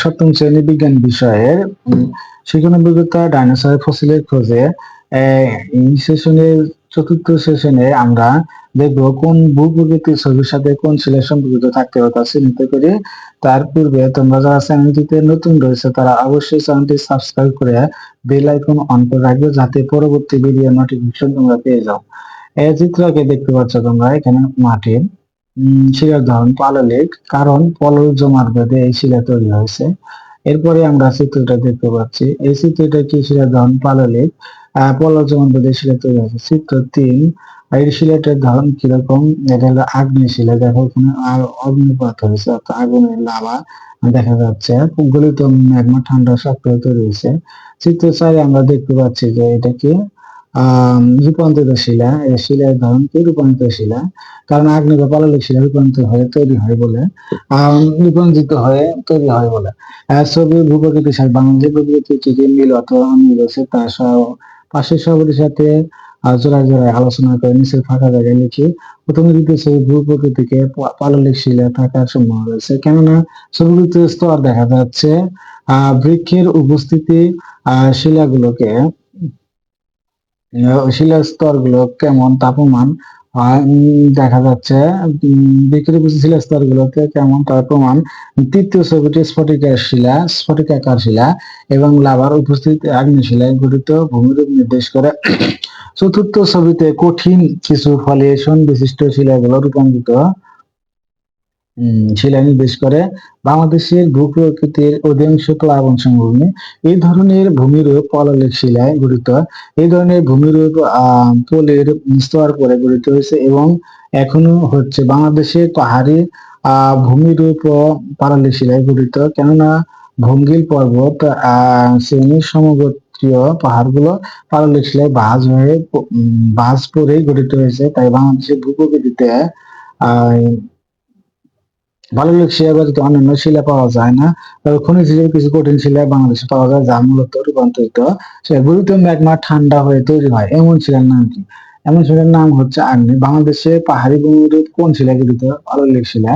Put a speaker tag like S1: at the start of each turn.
S1: সপ্তম শ্রেণি বিজ্ঞান বিষয়ের শিক্ষণ অভিজ্ঞতা ডাইনোসরের ফসিলের খোঁজে এই সেশনের চতুর্থ সেশনে আমরা দেখব কোন ভূপ্রকৃতির ছবির সাথে কোন শিলার সম্পর্কিত থাকতে হবে তা চিহ্নিত করি। তার পূর্বে তোমরা যারা চ্যানেলটিতে নতুন রয়েছে তারা অবশ্যই চ্যানেলটি সাবস্ক্রাইব করে বেল আইকন অন করে রাখবে যাতে পরবর্তী ভিডিও নোটিফিকেশন তোমরা পেয়ে যাও। এই চিত্রকে দেখতে পাচ্ছ তোমরা এখানে মাটির শিলার ধরন পাললিক, কারণ পলল জমার বেদে এই শিলা তৈরি হয়েছে। এরপরে আমরা চিত্রটা দেখতে পাচ্ছি। এই চিত্রটা কি শিলার ধরন পাললিক? পলল জমার বেদে শিলা তৈরি হয়েছে। চিত্র তিন, এই শিলাটার ধরন কীরকম? এটা হলো আগ্নেয় শিলা, দেখো আর অগ্নিপাত হয়েছে, অর্থাৎ আগুনের লাভা দেখা যাচ্ছে। গলিত ম্যাগমা ঠান্ডা হয়ে তৈরি হয়েছে। চিত্র চারে আমরা দেখতে পাচ্ছি যে এটা কি? রূপান্তরিত শিলা শিলার ধরন কি রূপান্তরিত শিলা? কারণ আগ্নেয় বা পাললিক শিলা রূপান্তরিত হয়ে তৈরি হয় বলে রূপান্তরিত হয়ে তৈরি হয় বলে। ছবি ভূপ্রকৃতির সাথে বাংলাদেশের প্রকৃতির কি কি মিল অথবা অমিল আছে তার সহ পাশের সহপাঠীর সাথে জোড়ায় জোড়ায় আলোচনা করে নিচের ফাঁকা জায়গায় লিখি। প্রথমে দ্বিতীয় ছবি ভূপ্রকৃতিকে পা- পাললিক শিলা থাকার সম্ভাবনা রয়েছে। কেননা ছবিগুলোতে স্তর দেখা যাচ্ছে, আহ, বৃক্ষের উপস্থিতি, আহ, শিলাগুলোকে শিলার স্তরগুলো কেমন তাপমান? দেখা যাচ্ছে উপস্থিত শিলার স্তরগুলোতে কেমন তার প্রমাণ তৃতীয় ছবিটি স্ফটিকার শিলা, স্ফটিকাকার শিলা এবং লাভার উপস্থিত আগ্নেয় শিলায় গঠিত ভূমিরূপ নির্দেশ করে। চতুর্থ ছবিতে কঠিন কিছু ফলিয়েশন বিশিষ্ট শিলাগুলো রূপান্তরিত উম, শিলা নির্দেশ করে। বাংলাদেশের ভূপ্রকৃতির অধিকাংশ প্লাবন সমভূমি এই ধরনের ভূমিরূপ পললিক শিলায় গঠিত। এই ধরনের ভূমিরূপ আহ স্তর পরে গঠিত হয়েছে এবং এখনও হচ্ছে। বাংলাদেশের পাহাড়ি আহ ভূমিরূপ পাললিক শিলায় গঠিত। কেননা ভঙ্গিল পর্বত শ্রেণির সমগোত্রীয় পাহাড়গুলো পাললিক শিলায় বাজ হয়ে বাজ পরেই গঠিত হয়েছে। তাই বাংলাদেশের ভূপ্রকৃতিতে আহ পাললিক শিলা ব্যতীত অন্যান্য শিলা পাওয়া যায় না তবে খনিজ হিসেবে কিছু কঠিন শিলা বাংলাদেশে পাওয়া যায় যা মূলত রূপান্তরিত গুরুত্ব ম্যাগমা ঠান্ডা হয়ে তৈরি হয়। এমন শিলার নাম কি? এমন শিলার নাম হচ্ছে আগ্নেয়। বাংলাদেশে পাহাড়ি ভূমিরূপ কোন শিলা গঠিত পাললিক শিলা